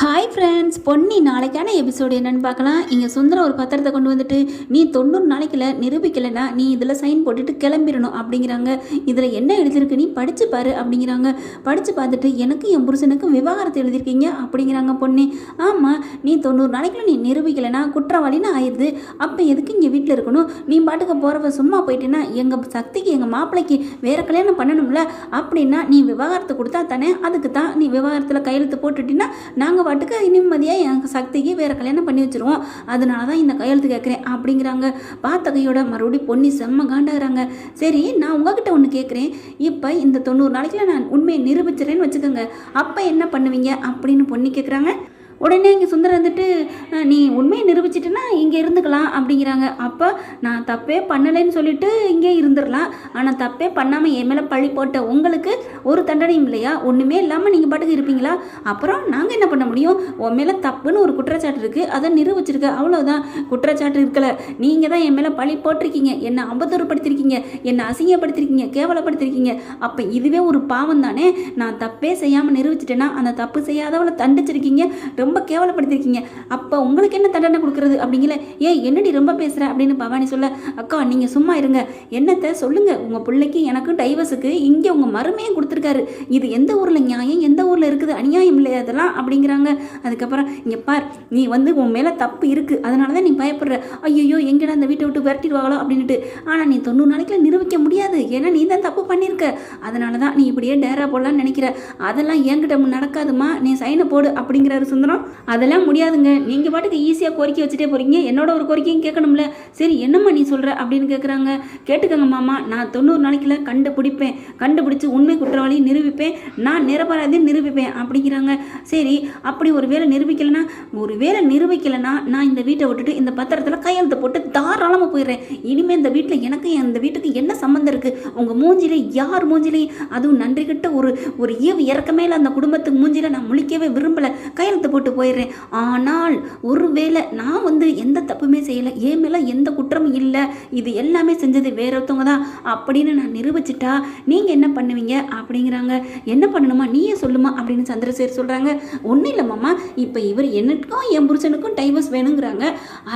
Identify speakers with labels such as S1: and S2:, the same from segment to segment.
S1: Hi friends Ponni நாளைக்கான episode என்னன்னு பார்க்கலாம். இங்கே சுந்தரம் ஒரு பத்திரத்தை கொண்டு வந்துட்டு நீ தொண்ணூறு நாளைக்குள்ள நிரூபிக்கலைன்னா நீ இதில் சைன் போட்டுட்டு கிளம்பிடணும் அப்படிங்கிறாங்க. இதில் என்ன எழுதியிருக்கு? நீ படித்து பாரு அப்படிங்கிறாங்க. படித்து பார்த்துட்டு எனக்கு என் புருஷனுக்கும் விவாகரத்து எழுதியிருக்கீங்க அப்படிங்கிறாங்க பொன்னி. ஆமாம் நீ தொண்ணூறு நாளைக்குள்ள நீ நிரூபிக்கலைன்னா குற்றவாளின்னு ஆயிடுது. அப்போ எதுக்கு இங்கே வீட்டில் இருக்கணும்? நீ பாட்டுக்கு போகிறவ சும்மா போயிட்டேன்னா எங்கள் சக்திக்கு எங்கள் மாப்பிள்ளைக்கு வேறு கல்யாணம் பண்ணணும்ல? அப்படின்னா நீ விவாகரத்து கொடுத்தா தானே அதுக்கு தான் நீ விவாகரத்தில் கையெழுத்து போட்டுட்டீங்கன்னா நாங்கள் பாட்டுக்கு நிம்மதியாக என் சக்திக்கு வேறு கல்யாணம் பண்ணி வச்சுருவோம். அதனால தான் இந்த கையெழுத்து கேட்குறேன் அப்படிங்கிறாங்க. பார்த்த கையோட மறுபடியும் பொன்னி செம்ம காண்டாகிறாங்க. சரி நான் உங்ககிட்ட ஒன்று கேட்குறேன். இப்போ இந்த தொண்ணூறு நாளைக்குள்ள நான் உண்மையை நிரூபிச்சிடறேன்னு வச்சுக்கோங்க. அப்போ என்ன பண்ணுவீங்க அப்படின்னு பொன்னி கேட்குறாங்க உடனே இங்கே சுந்தரம் வந்துட்டு நீ உண்மையை நிரூபிச்சிட்டுனா இங்கே இருந்துக்கலாம் அப்படிங்கிறாங்க. அப்போ நான் தப்பே பண்ணலைன்னு சொல்லிட்டு இங்கே இருந்துடலாம். ஆனால் தப்பே பண்ணாமல் என் மேலே பழி போட்ட உங்களுக்கு ஒரு தண்டனையும் இல்லையா? ஒன்றுமே இல்லாமல் நீங்கள் பாட்டுக்கு இருப்பீங்களா? அப்புறம் நாங்கள் என்ன பண்ண முடியும்? உன் மேலே தப்புன்னு ஒரு குற்றச்சாட்டு இருக்குது அதை நிரூபிச்சிருக்க. அவ்வளோதான் குற்றச்சாட்டு இருக்கலை. நீங்கள் தான் என் மேலே பழி போட்டிருக்கீங்க. என்னை அம்பத்தூர்படுத்திருக்கீங்க. என்னை அசிங்கப்படுத்திருக்கீங்க. கேவலப்படுத்திருக்கீங்க. அப்போ இதுவே ஒரு பாவம் தானே நான் தப்பே செய்யாமல் நிரூபிச்சிட்டேன்னா அந்த தப்பு செய்யாதவளை தண்டிச்சிருக்கீங்க. ரொம்ப ரொம்ப கேவலப்படுத்திருக்கீங்க. அப்போ உங்களுக்கு என்ன தண்டனை கொடுக்குறது அப்படிங்கல ஏன் என்னடி ரொம்ப பேசுகிற அப்படின்னு பவானி சொல்ல அக்கா நீங்கள் சும்மா இருங்க. என்னத்தை சொல்லுங்கள் உங்கள் பிள்ளைக்கு எனக்கு டைவர்ஸுக்கு இங்கே உங்கள் மருமையும் கொடுத்துருக்காரு. இது எந்த ஊரில் நியாயம்? எந்த ஊரில் இருக்குது? அநியாயம் இல்லையா அதெல்லாம் அப்படிங்கிறாங்க. அதுக்கப்புறம் இங்கே பார் நீ வந்து உன் மேலே தப்பு இருக்குது அதனால தான் நீ பயப்படுற. ஐயோ எங்கடா அந்த வீட்டை விட்டு விரட்டிடுவாங்களோ அப்படின்ட்டு ஆனால் நீ தொண்ணூறு நாளைக்குள்ள நிரூபிக்க முடியாது. ஏன்னா நீ தான் தப்பு பண்ணியிருக்க அதனால தான் நீ இப்படியே டேரா போடலான்னு நினைக்கிற. அதெல்லாம் என்கிட்ட நடக்காதுமா. நீ சைனை போடு அப்படிங்கிறாரு சுந்தரம். அதெல்லாம் முடியாதுங்க. நீங்கள் பாட்டுக்கு ஈஸியாக கோரிக்கை வச்சுட்டே போகிறீங்க என்னோட ஒரு கோரிக்கையும் கேட்கணும்ல. சரி என்னம்மா நீ சொல்கிற அப்படின்னு கேட்குறாங்க கேட்டுக்கோங்க மாமா நான் தொண்ணூறு நாளைக்குள்ள கண்டுபிடிப்பேன். கண்டுபிடிச்சி உண்மை குற்றவாளி நிரூபிப்பேன். நான் நிரபராதி நிரூபிப்பேன் அப்படிங்கிறாங்க. சரி அப்படி ஒரு வேலை நிரூபிக்கலைன்னா ஒரு வேலை நிரூபிக்கலைன்னா நான் இந்த வீட்டை விட்டுட்டு இந்த பத்திரத்தில் கையெழுத்து போட்டு தாராளமாக போயிடுறேன். இனிமேல் இந்த வீட்டில் எனக்கு இந்த வீட்டுக்கு என்ன சம்மந்தம் இருக்குது உங்கள் மூஞ்சிலே யார் மூஞ்சிலே? அதுவும் நன்றி கிட்ட ஒரு ஒரு ஈவு இறக்கமே இல்லை அந்த குடும்பத்துக்கு மூஞ்சில நான் முழிக்கவே விரும்பலை. கையெழுத்து போட்டு போயிடுறேன். ஆனால் ஒருவேளை நான் வந்து எந்த தப்புமே செய்யலை ஏன் மேலே எந்த குற்றமும் இல்லை இது எல்லாமே செஞ்சது வேற ஒருத்தவங்க தான் அப்படின்னு நான் நிரூபிச்சிட்டா நீங்கள் என்ன பண்ணுவீங்க? அப்படிங்கிறாங்க. என்ன பண்ணணுமா? நீயே சொல்லுமா? அப்படின்னு சந்திரசேகர் சொல்கிறாங்க ஒன்றும் இல்லைம்மாம்மா இப்போ இவர் எனக்கும் என் புருஷனுக்கும் டைவர்ஸ் வேணுங்கிறாங்க.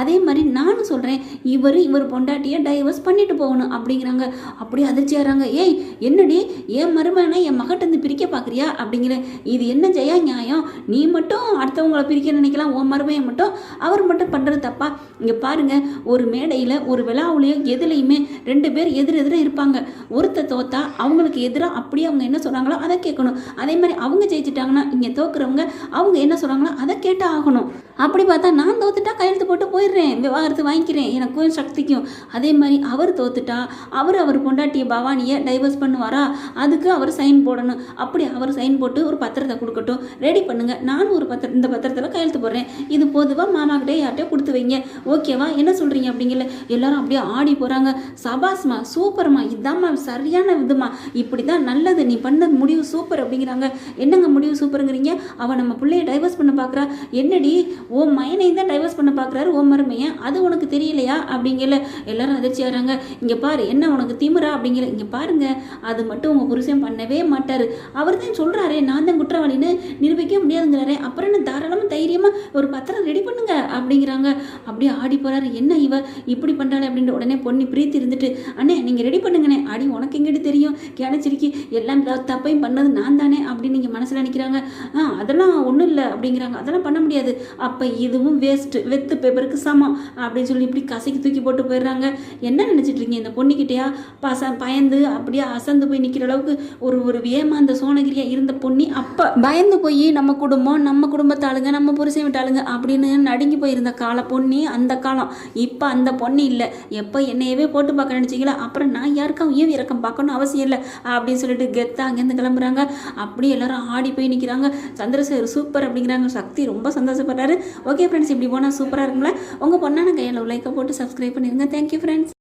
S1: அதே மாதிரி நானும் சொல்கிறேன் இவர் இவர் பொண்டாட்டியை டைவர்ஸ் பண்ணிட்டு போகணும் அப்படிங்கிறாங்க. அப்படியே அதிர்ச்சியாகிறாங்க ஏய் என்னடி? என் மருமகனை என் மகட்டேருந்து பிரிக்க பார்க்குறியா அப்படிங்கிற இது என்ன ஜெயா நியாயம்? நீ மட்டும் அடுத்த அடுத்தவங்கள பிரிக்க நினைக்கலாம். உன் மருமையை மட்டும் அவர் மட்டும் பண்ணுறது தப்பா? இங்கே பாருங்க ஒரு மேடையில் ஒரு விழாவுலையோ எதுலேயுமே ரெண்டு பேர் எதிர் இருப்பாங்க. ஒருத்தர் தோத்தா அவங்களுக்கு எதிராக அப்படியே அவங்க என்ன சொல்கிறாங்களோ அதை கேட்கணும். அதே மாதிரி அவங்க ஜெயிச்சிட்டாங்கன்னா இங்கே தோக்குறவங்க அவங்க என்ன சொல்கிறாங்களோ அதை கேட்டு ஆகணும். அப்படி பார்த்தா நான் தோத்துட்டா கையெழுத்து போட்டு போயிடுறேன் விவாகரத்து வாங்கிக்கிறேன் எனக்கும் சக்திக்கும். அதே மாதிரி அவர் தோத்துட்டா அவர் அவர் பொண்டாட்டியை பவானியை டைவர்ஸ் பண்ணுவாரா? அதுக்கு அவர் சைன் போடணும். அப்படி அவர் சைன் போட்டு ஒரு பத்திரத்தை கொடுக்கட்டும். ரெடி பண்ணுங்க. நானும் ஒரு பத்திர இந்த பத்திரத்தில் கையெழுத்து போடுறேன். இது பொதுவாக மாமாக்கிட்டே யார்கிட்டயோ கொடுத்து வைங்க. ஓகேவா என்ன சொல்கிறீங்க அப்படிங்கல எல்லாரும் அப்படியே ஆடி போகிறாங்க சபாஸ்மா சூப்பர்மா. இதாம்மா சரியான இதுமா இப்படி தான் நல்லது. நீ பண்ண முடிவு சூப்பர் அப்படிங்கிறாங்க. என்னங்க முடிவு சூப்பருங்கிறீங்க அவன் நம்ம பிள்ளைய டைவர்ஸ் பண்ண பார்க்குறா என்னடி? ஓ மயனையும் தான் டைவர்ஸ் பண்ண பார்க்குறாரு ஓ மருமையன் அது உனக்கு தெரியலையா? அப்படிங்கல. எல்லாரும் அதிர்ச்சி ஆகிறாங்க. இங்கே பாரு என்ன உனக்கு திமுறா அப்படிங்கிற இங்கே பாருங்க அது மட்டும் உங்கள் புருஷன் பண்ணவே மாட்டார். அவர் தான் சொல்கிறாரே நான் தான் குற்றவாளின்னு நிரூபிக்க முடியாதுங்கிறாரே. அப்புறம் என்ன தாராளமாக தைரியமாக ஒரு பத்திரம் ரெடி பண்ணுங்க அப்படிங்கிறாங்க. அப்படியே ஆடி போகிறாரு என்ன இவ? இப்படி பண்ணுறாளே அப்படின்ற உடனே பொண்ணு பிரீத்தி இருந்துட்டு அண்ணே நீங்கள் ரெடி பண்ணுங்கண்ணே. அடி உனக்கு எங்கிட்டு தெரியும்? கிணச்சிருக்கி எல்லாம் தப்பையும் பண்ணது நான் தானே அப்படின்னு நீங்கள் மனசில் நினைக்கிறாங்க. ஆ அதெல்லாம் ஒன்றும் இல்லை அப்படிங்கிறாங்க. அதெல்லாம் பண்ண முடியாது. அப்போ இதுவும் வேஸ்ட்டு வெத்து பேப்பருக்கு சமம் அப்படின்னு சொல்லி இப்படி கசைக்கு தூக்கி போட்டு போயிடுறாங்க. என்ன நினச்சிட்டு இருக்கீங்க இந்த பொண்ணுக்கிட்டையா பச பயந்து அப்படியே அசந்து போய் நிற்கிற அளவுக்கு ஒரு ஒரு ஏமாந்த சோனகிரியா இருந்த பொண்ணி அப்போ. பயந்து போய் நம்ம குடும்பம் நம்ம குடும்பத்தாளுங்க நம்ம புருஷன் விட்டாளுங்க அப்படின்னு நடுங்கி போயிருந்த கால பொண்ணி அந்த காலம். இப்போ அந்த பொண்ணு இல்லை. எப்போ என்னையவே போட்டு பார்க்க நினச்சிங்களா அப்புறம் நான் யாருக்கும் ஈவு இறக்கம் பார்க்கணும் அவசியம் இல்லை அப்படின்னு சொல்லிட்டு கெத்தா அங்கேருந்து கிளம்புறாங்க. அப்படியே எல்லாரும் ஆடி போய் நிற்கிறாங்க சந்திரசேகர் சூப்பர் அப்படிங்கிறாங்க. சக்தி ரொம்ப சந்தோஷப்படுறாரு. ஓகே ஃப்ரெண்ட்ஸ் இப்படி போனால் சூப்பராக இருக்குங்களா உங்கள் பொண்ணான கையில் லைக்கை போட்டு சப்ஸ்கிரைப் பண்ணிடுங்க. Thank you friends